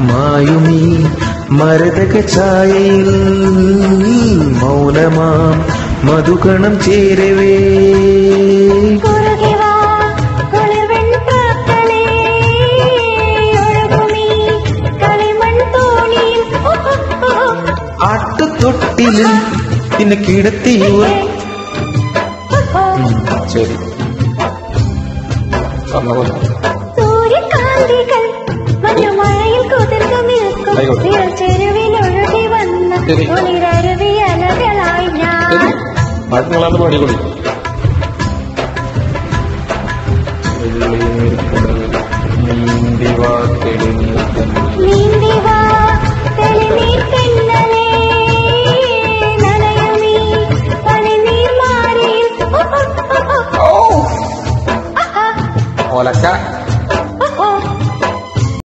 മായുമീ മരതക ഛായയിൽ മൗനമാം മധുകണം ചേരവേ. ആട്ടുതൊട്ടിലിൽ പിന്നെ കിടത്തിയുവ ശരി. പറഞ്ഞ ഒഴുകി വന്ന. ഒളിരരുവി അലകളായി ഞാൻ. പാട്ടുകളാണ് പാടിക്കൊള്ളു നീന്തി വാ തെളിനീർ തെന്നലേ ഓലക്ക